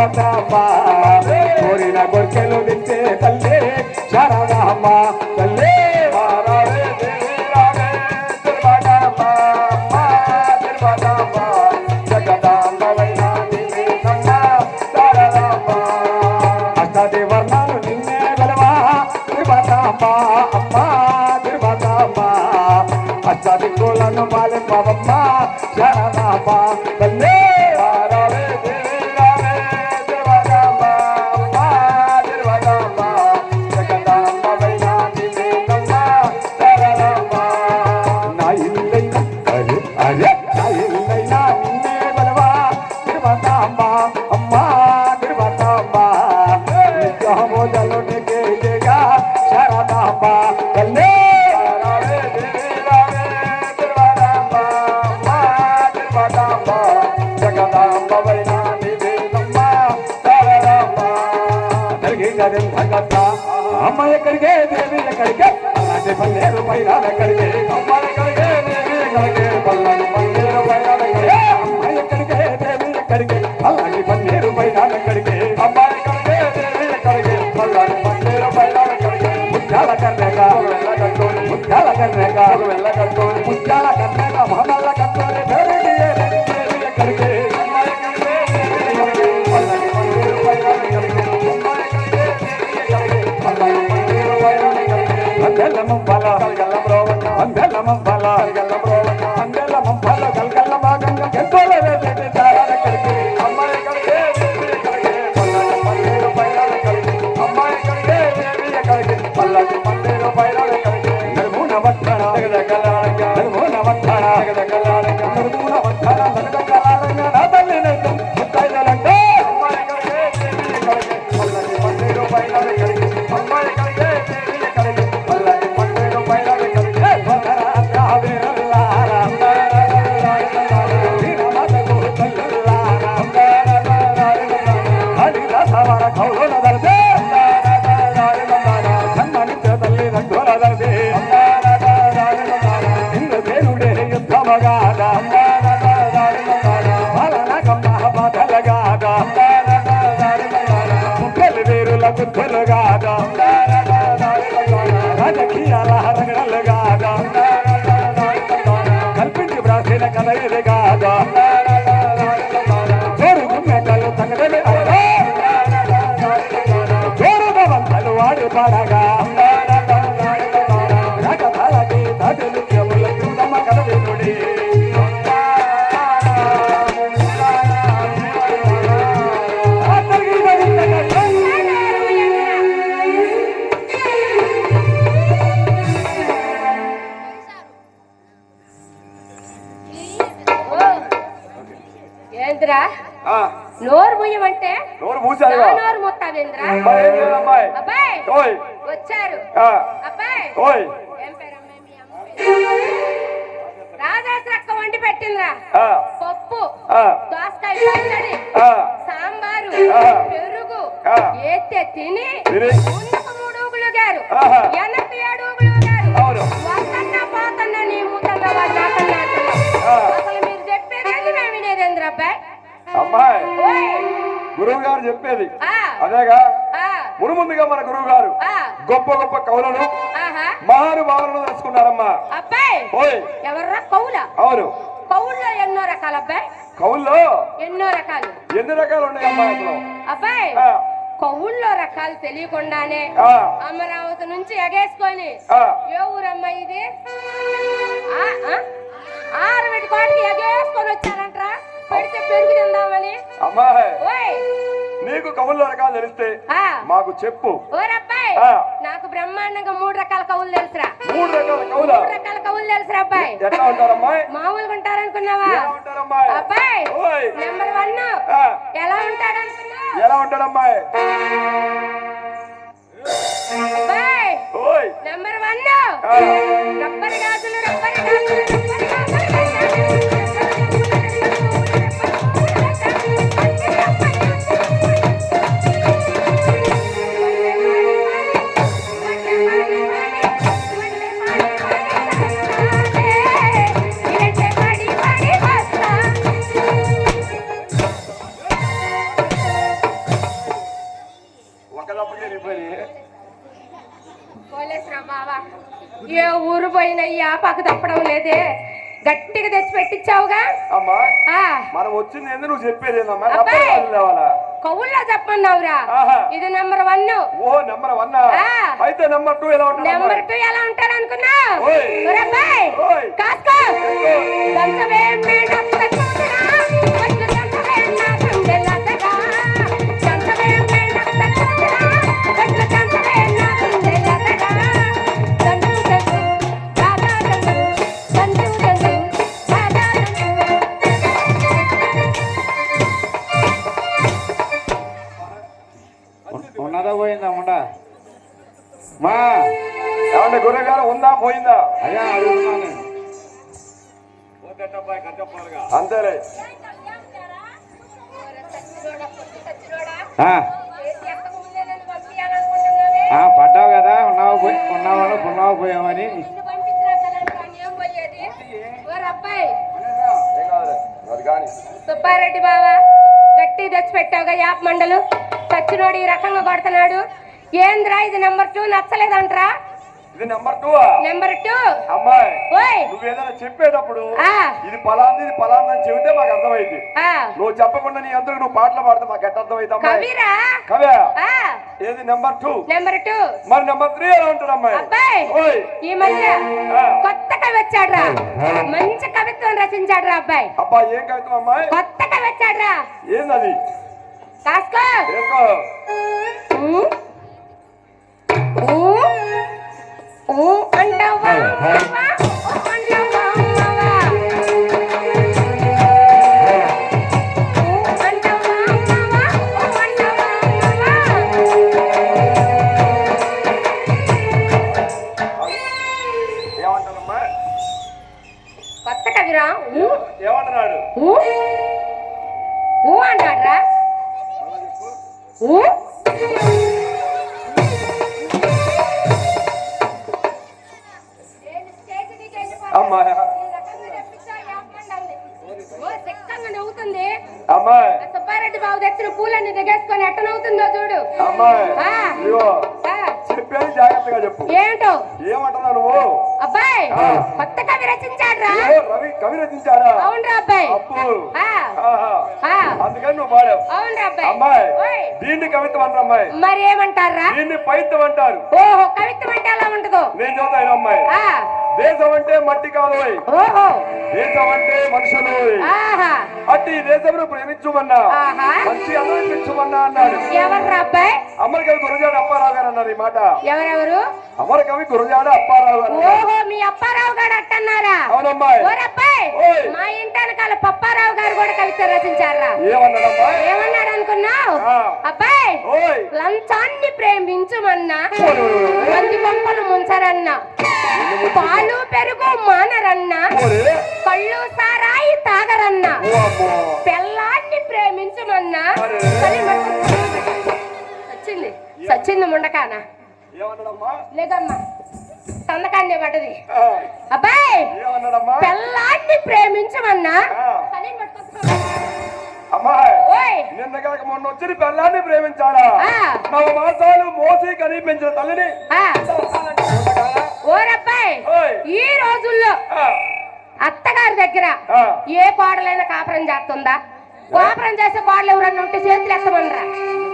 పాపామ్మ కోరిన కొరికెలు నిచ్చే తల్లే శరణమ్మ అమ్మా అమ్మా అమ్మా అమ్మా అమ్మా బాలింపవమ్మ करने का मुझे कन्ने का ಸಾಲ ಸಂಗ da da ఏంద్రా నోరు మూయమంటే నోరు మూసారు నోరు మూతావేంద్రా అబ్బాయి వచ్చారు. అబ్బాయి. రాజాస్ రక్క వండి పెట్టిందిరా. పప్పు దోసకాయ పచ్చడి సాంబారు పెరుగు ఏతే తిని మూడు గారు. ఎనభై ఏడు గురువు గారు చెప్పేది. అదేగా మునుముందుగా మన గురువు గారు గొప్ప గొప్ప కవులను మహానుభావులను తెలుసుకున్నారమ్మా. అవును. కౌల్లో ఎన్నో రకాల అబ్బాయి? ఎన్నో రకాలు. ఎన్ని రకాలు ఉన్నాయి అబ్బాయి కౌల్లో రకాలు తెలియకుండానే అమరావతి నుంచి ఎగేసుకొని ఏ ఊరమ్మా ఇది? మీకు నీకు కవుల్లో రకాలు తెలిస్తే మాకు చెప్పు. నాకు బ్రహ్మాండంగా మూడు రకాల కవులు తెలుసురా. మూడు రకాల రకాల కవులు తెలుసురా అబ్బాయి. మామూలుగా ఉంటారనుకున్నావా? అబ్బాయి నెంబర్ వన్. ఎలా ఉంటాడు ఎలా నెంబర్ వన్. రబ్బర్ గాజులు రబ్బర్ గాజులు రబ్బర్ గాజులు. లేదే గట్టిగా తెచ్చి పెట్టించావుగా అమ్మా ఆ. మనం వచ్చింది ఏంది నువ్వు చెప్పేది ఏందమ్మా? కవుల్లో చెప్పన్నావురా. ఇది నెంబర్ వన్. ఓ నెంబర్ వన్. అయితే నెంబర్ టూ ఎలా ఉంటుంది నెంబర్ టూ ఎలా ఉంటారు. కాస్కో. ఉన్నదా పోయిందా ఉండా? మా ఏమంటే గురగారు ఉందా పోయిందా? అయ్యా అడుగుతున్నాను అంతేలే. పడ్డావు కదా ఉన్నావు పోయి ఉన్నావా ఉన్నావు పోయామని సుబ్బారెడ్డి బావా గట్టి తెచ్చి పెట్టావుగా యాప్ మండలు? సచ్చినోడు ఈ రకంగా కొడుతున్నాడు. ఏంద్రా ఇది నెంబర్ టూ నచ్చలేదంట్రా. ఇది నెంబర్ టూ నెంబర్ టూ అమ్మాయి నువ్వు ఏదైనా చెప్పేటప్పుడు ఆ, ఇది పలాంది ఇది పలాంది అని చెబితే మాకు అర్థమైంది. ఆ, నువ్వు చెప్పకుండా నీ అందరికి నువ్వు పాటలు పాడితే మాకు ఎట్ట అర్థమైంది అమ్మాయి? కవిరా. కవే ఆ, ఏది నెంబర్ టూ నెంబర్ టూ మరి నెంబర్ త్రీ ఎలా ఉంటుంది అమ్మాయి? ఈ మధ్య. కొత్త కవి వచ్చాడ్రా. మంచి కవిత్వం రచించాడ్రా అబ్బాయి. అబ్బా ఏం కవితం అమ్మాయి? కొత్త కవి వచ్చాడ్రా. ఏందది కాసుకో Casca. Casca. U. U. U. Underwater. Subbareddy బాబు తెచ్చిన పూలన్నీ దిగేసుకొని ఎట్ట నవ్వుతుందో చూడు. చెప్పేది జాగ్రత్తగా చెప్పు. ఏంటో? ఏమంటున్నావు నువ్వు? అబ్బాయి. కొత్త కవి రచించాడ్రా. ఓ, రవి కవి రచించాడా? అబ్బాయి. ఆ, ఆహా. ఆ, అందుకని నువ్వు పాడావు. అవునరా అబ్బాయి. అమ్మాయి దీన్ని కవిత్వం అంటారు అమ్మాయి. మరి ఏమంటారా దీన్ని పైత్యం అంటారు. ఓహో కవిత్వం అంటే ఎలా ఉంటుందో? నేను చదువుతాను అమ్మాయి. దేశం అంటే మట్టి. ఓహో. దేశం అంటే మనుషులు అట్టి ఈ దేశంలో ప్రేమించుమన్నా. మంచి అనుభవించుమన్నా అన్నాడు. అబ్బాయి? అమర కవి గురజాడ అప్పారావు గారు అన్నారు ఈ మాట. ఎవరెవరు? అమర కవి గురజాడ అప్పారావు గారు. ఓహో మీ అప్పారావు గారు అట్టన్నారా? ఓయ్. మా ఇంటనకాల పప్పారావు గారు కూడా కవిత రచించారా ఏమన్నాడమ్మా ఏమన్నాడు అనుకున్నావు. అబ్బాయి లంచాన్ని ప్రేమించుమన్నా. ఓయ్, ఓయ్, ఓయ్, ఓయ్. మంది పంపలు ముంచరన్నా. పాలు పెరుగు మానరన్నా. కళ్ళు సారాయి తాగరన్నా. పెళ్ళాన్ని ప్రేమించమన్నా. సచ్చింది. సచ్చింది ముండకాన. లేదమ్మా. సందకాన్ని పడ్డది. అబ్బాయి పెళ్ళాన్ని ప్రేమించమన్నా. నిన్న కాక మొన్న వచ్చిన పెళ్ళాన్ని ప్రేమించాలా. నవ మాసాలు మోసి కనిపించిన తల్లిని? ఓరబ్బాయి. ఈ రోజుల్లో అత్తగారి దగ్గర. ఏ కోడలైనా కాపురం చేస్తుందా కాపురం చేసే కోడలు ఎవరన్నా ఉంటే చేతులు ఎత్తమనరా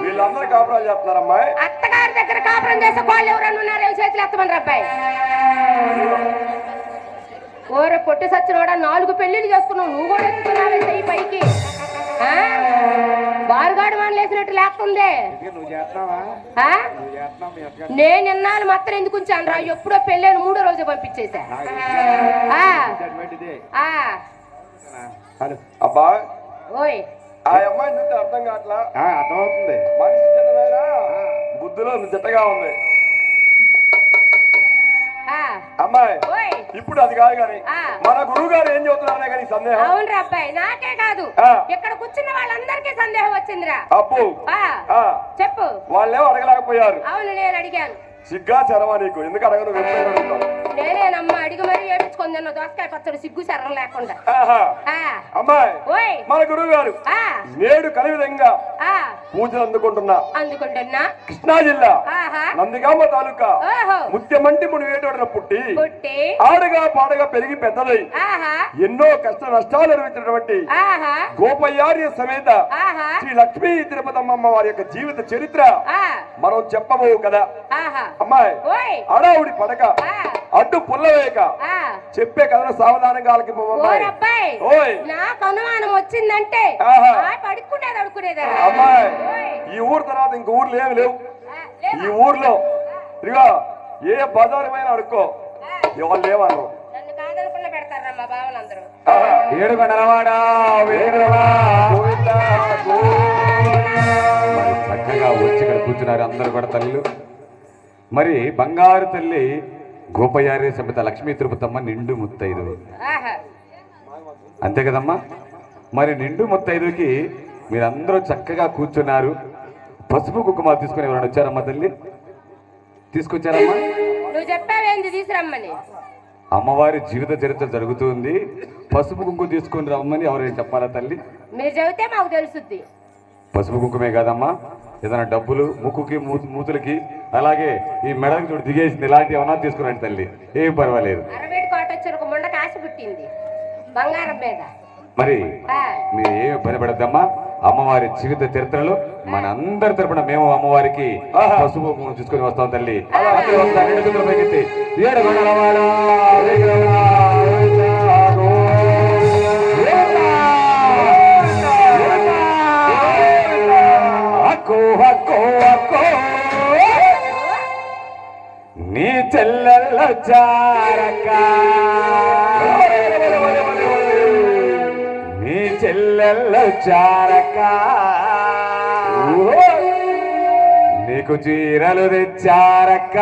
వీళ్ళందరూ చేస్తున్నారమ్మాయి అత్తగారి దగ్గర కాపురం చేసే కోడలు ఎవరన్నా ఉన్నారో చేతులు ఎత్తమనరా అబ్బాయి ఓర పొట్టి సచ్చినోడా నాలుగు పెళ్ళిళ్ళు చేసుకున్నావు నువ్వు కూడా ఎత్తుకున్నావే చెయ్యి పైకి? బారుగాడు వాన్ లేసినట్టు లేస్తుంది ఇక నువ్వు చేస్తున్నావా? ఆ? నువ్వు చేస్తున్నావు మీ అత్తగారు? నేను ఇన్నాళ్ళు మాత్రం ఎందుకు ఉంచాను రా? ఎప్పుడో పెళ్ళైన మూడో రోజు. హలో. అబ్బా. ఓయ్. ఆ అమ్మాయి చూస్తే అర్థం కావట్లా? ఆ, అర్థమవుతుంది. మనిషి చిన్నదైనా బుద్ధిలో ఉంది. ఆ, అమ్మాయి ఓయ్. ఇప్పుడు అది కాదు కానీ ఆ. మన గురువు గారు ఏం చెబుతున్నారనే కానీ సందేహం. అవునరా అబ్బాయి నాకే కాదు. కూర్చున్న వాళ్ళందరికీ సందేహం వచ్చిందిరా. అప్పు. ఆ, ఆ, చెప్పు. వాళ్ళేమో అడగలేకపోయారు. అవును నేను అడిగాను. సిగ్గా చరవా నీకు. ఎందుకు అడగను? నేనేనమ్మా అడిగి మరీ వేపించుకొని తిన్న. దోసకాయ పచ్చడి సిగ్గు శరం లేకుండా. అమ్మాయి ఓయ్. మన గురువు గారు నేడు కలి విధంగా పూజలు అందుకుంటున్నా. అందుకుంటున్నా. కృష్ణా జిల్లా నందిగామ తాలూకా ముత్యమంటి ముని వేటోడన పుట్టి పుట్టి. ఆడగా పాడగా పెరిగి పెద్దదై ఆహా. ఎన్నో కష్ట నష్టాలు అనుభవించినటువంటి ఆహా. గోపయ్యార్య సమేత ఆహా. శ్రీ లక్ష్మీ తిరుపతమ్మ వారి యొక్క జీవిత చరిత్ర మనం చెప్పబోవు కదా. ఆహా. అమ్మాయి అడావుడి పడక అడ్డు పుల్లవేక. ఆ. చెప్పే కథను సావధానంగా నాకు అనుమానం వచ్చిందంటే ఆహా. ఆ పడుకునేది అడుకునేదా అమ్మాయి ఓయ్. ఈ ఊరు తర్వాత ఇంక ఊర్లు ఏమి లేవు? ఈ ఊర్లో ఇదిగో ఏ బజారుమైన అడుక్కో. ఎవరు. మరి చక్కగా వచ్చి ఇక్కడ కూర్చున్నారు అందరు కూడా తల్లులు. మరి బంగారు తల్లి గోపయారి సమేత లక్ష్మీ తిరుపతమ్మ నిండు ముత్తైదు. అంతే కదమ్మా? మరి నిండు ముత్తైదుకి మీరందరూ చక్కగా కూర్చున్నారు. పసుపు కుంకుమ తీసుకుని ఎవరైనా వచ్చారమ్మా తల్లి? తీసుకొచ్చారమ్మా? నువ్వు చెప్పావేంది తీసురమ్మని? అమ్మవారి జీవిత చరిత్ర జరుగుతుంది. పసుపు కుంకుమ తీసుకొని రమ్మని ఎవరైనా చెప్పాలా తల్లి? మీరు చెబితే మాకు తెలుసుద్ది. పసుపు కుంకుమే కాదమ్మా. ఏదైనా డబ్బులు ముక్కుకి మూ- మూతులకి అలాగే ఈ మెడకి చూడు దిగేసింది ఇలాంటి ఏమన్నా తీసుకురండి తల్లి. ఏం పర్వాలేదు. మరి మీరు ఏమి భయపడద్దమ్మా. అమ్మవారి జీవిత చరిత్రలో మన అందరి తరపున మేము అమ్మవారికి పసుపు తీసుకొని వస్తాం తల్లి. ఏడు చెల్లెల్ల చారక. నీ చెల్లెల్ల చారక. నీకు చీరలు తెచ్చారక్క.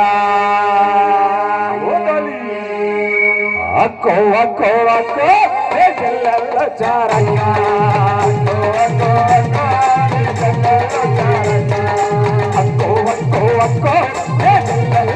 అక్కో అక్కో అక్కో నీ చెల్లెల్ల చారక్క అక్కో అక్కో అక్కో నీ చెల్లెల్ల